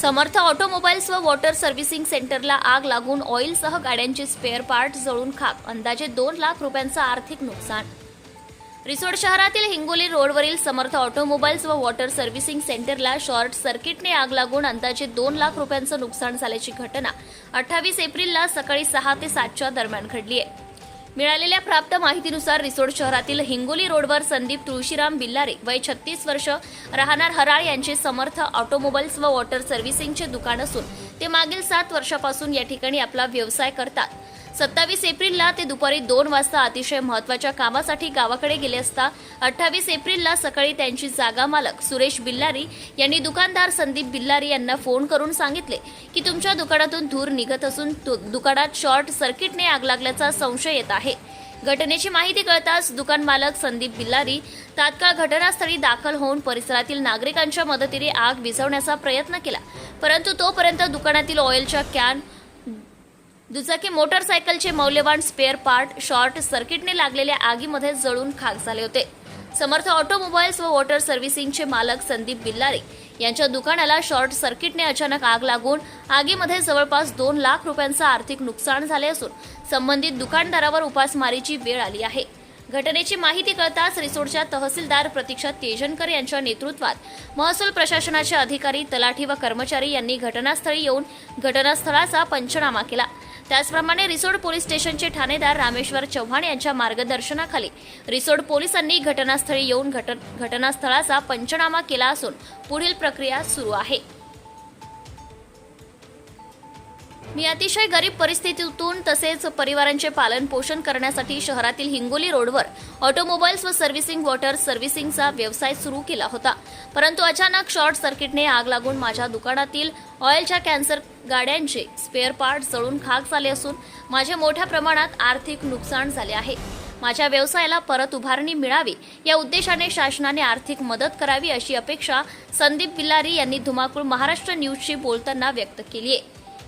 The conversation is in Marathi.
समर्थ ऑटोमोबाईल्स व वॉटर सर्व्हिसिंग सेंटरला आग लागून ऑइलसह गाड्यांचे स्पेअर पार्ट जळून खाक. अंदाजे दोन लाख रुपयांचं आर्थिक नुकसान. रिसोड शहरातील हिंगोली रोडवरील समर्थ ऑटोमोबाईल्स व वॉटर सर्व्हिसिंग सेंटरला शॉर्ट सर्किटने आग लागून अंदाजे दोन लाख रुपयांचं नुकसान झाल्याची घटना अठ्ठावीस एप्रिलला सकाळी सहा ते सातच्या दरम्यान घडली आहे मिळालेल्या प्राप्त माहितीनुसार रिसोड शहरातील हिंगोली रोडवर संदीप तुळशीराम बिल्लारे वय छत्तीस वर्ष राहणार हराळ यांचे समर्थ ऑटोमोबाईल्स व वॉटर सर्व्हिसिंगचे दुकान असून ते मागील सात वर्षापासून या ठिकाणी आपला व्यवसाय करतात. सत्तावीस एप्रिलला ते दुपारी दोन वाजता अतिशय महत्त्वाच्या कामासाठी गावाकडे गेले असता अठ्ठावीस एप्रिलला सकाळी त्यांची जागा मालक सुरेश बिल्लारी यांनी दुकानदार संदीप बिल्लारी यांना फोन करून सांगितले की तुमच्या दुकानातून धूर निघत असून दुकानात शॉर्ट सर्किटने आग लागल्याचा संशय येत आहे. घटनेची माहिती कळताच दुकान मालक संदीप बिल्लारी तात्काळ घटनास्थळी दाखल होऊन परिसरातील नागरिकांच्या मदतीने आग विझवण्याचा प्रयत्न केला. परंतु तोपर्यंत दुकानातील ऑइलच्या कॅन दुचाकी मोटरसायकलचे मौल्यवान स्पेअर पार्ट शॉर्ट सर्किटने लागलेल्या आगीमध्ये जळून खाक झाले होते. समर्थ ऑटोमोबाईल्स व वॉटर सर्व्हिसिंगचे मालक संदीप बिल्लारे यांच्या दुकानाला शॉर्ट सर्किटने अचानक आग लागून आगीमध्ये जवळपास दोन लाख रुपयांचं आर्थिक नुकसान झाले असून संबंधित दुकानदारावर उपासमारीची वेळ आली आहे. घटनेची माहिती कळताच रिसोडच्या तहसीलदार प्रतीक्षा तेजनकर यांच्या नेतृत्वात महसूल प्रशासनाचे अधिकारी तलाठी व कर्मचारी यांनी घटनास्थळी येऊन घटनास्थळाचा पंचनामा केला. त्याचप्रमाणे रिसोड पोलीस स्टेशनचे ठाणेदार रामेश्वर चव्हाण यांच्या मार्गदर्शनाखाली रिसोड पोलिसांनी घटनास्थळी येऊन घट घटनास्थळाचा पंचनामा केला असून पुढील प्रक्रिया सुरू आहे. मी अतिशय गरीब परिस्थितीतून तसेच परिवारांचे पालन पोषण करण्यासाठी शहरातील हिंगोली रोडवर ऑटोमोबाईल्स व सर्व्हिसिंग वॉटर सर्व्हिसिंगचा व्यवसाय सुरू केला होता. परंतु अचानक शॉर्ट सर्किटने आग लागून माझ्या दुकानातील ऑइलच्या कॅन्सर गाड्यांचे स्पेअर पार्ट जळून खाक झाले असून माझे मोठ्या प्रमाणात आर्थिक नुकसान झाले आहे. माझ्या व्यवसायाला परत उभारणी मिळावी या उद्देशाने शासनाने आर्थिक मदत करावी अशी अपेक्षा संदीप बिल्लारी यांनी धुमाकूळ महाराष्ट्र न्यूजशी बोलताना व्यक्त केली आहे